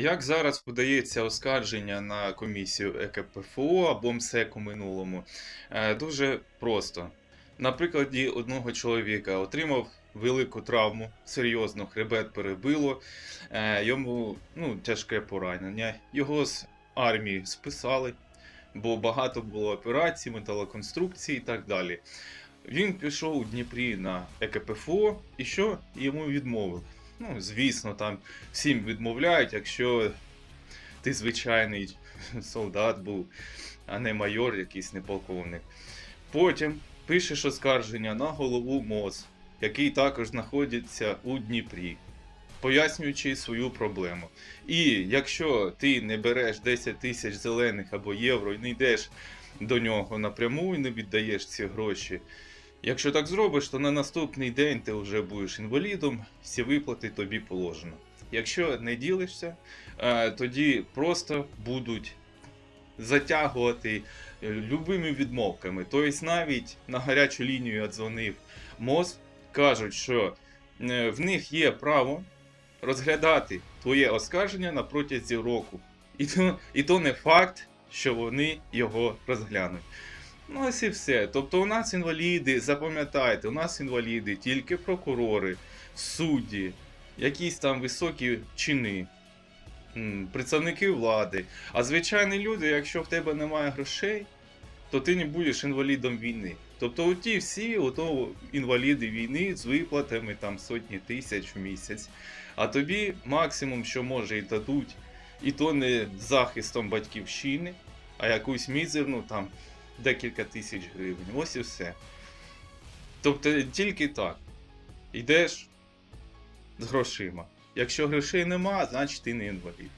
Як зараз подається оскарження на комісію ЕКПФО або МСЕК у минулому? Е, Дуже просто. На прикладі одного чоловіка отримав велику травму, серйозно хребет перебило, е, йому ну, тяжке поранення. Його з армії списали, бо багато було операцій, металоконструкцій і так далі. Він пішов у Дніпрі на ЕКПФО і що йому відмовили? Ну, звісно, там всім відмовляють, якщо ти звичайний солдат був, а не майор, якийсь не полковник. Потім пишеш оскарження на голову МОЗ, який також знаходиться у Дніпрі, пояснюючи свою проблему. І якщо ти не береш 10 тисяч зелених або євро і не йдеш до нього напряму і не віддаєш ці гроші. Якщо так зробиш, то на наступний день ти вже будеш інвалідом, всі виплати тобі положено. Якщо не ділишся, е, тоді просто будуть затягувати е, любими відмовками. Тобто навіть на гарячу лінію дзвонив МОЗ, кажуть, що е, в них є право розглядати твоє оскарження на протязі року. І то, і то не факт, що вони його розглянуть. Ну, ось і все. Тобто у нас інваліди, запам'ятайте, у нас інваліди тільки прокурори, судді, якісь там високі чини, представники влади. А звичайні люди, якщо в тебе немає грошей, то ти не будеш інвалідом війни. Тобто оті всі ото інваліди війни з виплатами там сотні тисяч в місяць. А тобі максимум, що може і дадуть, і то не захистом батьківщини, а якусь мізерну там декілька тисяч гривень. Ось і все. Тобто тільки так. Йдеш з грошима. Якщо грошей нема, значить ти не інвалід.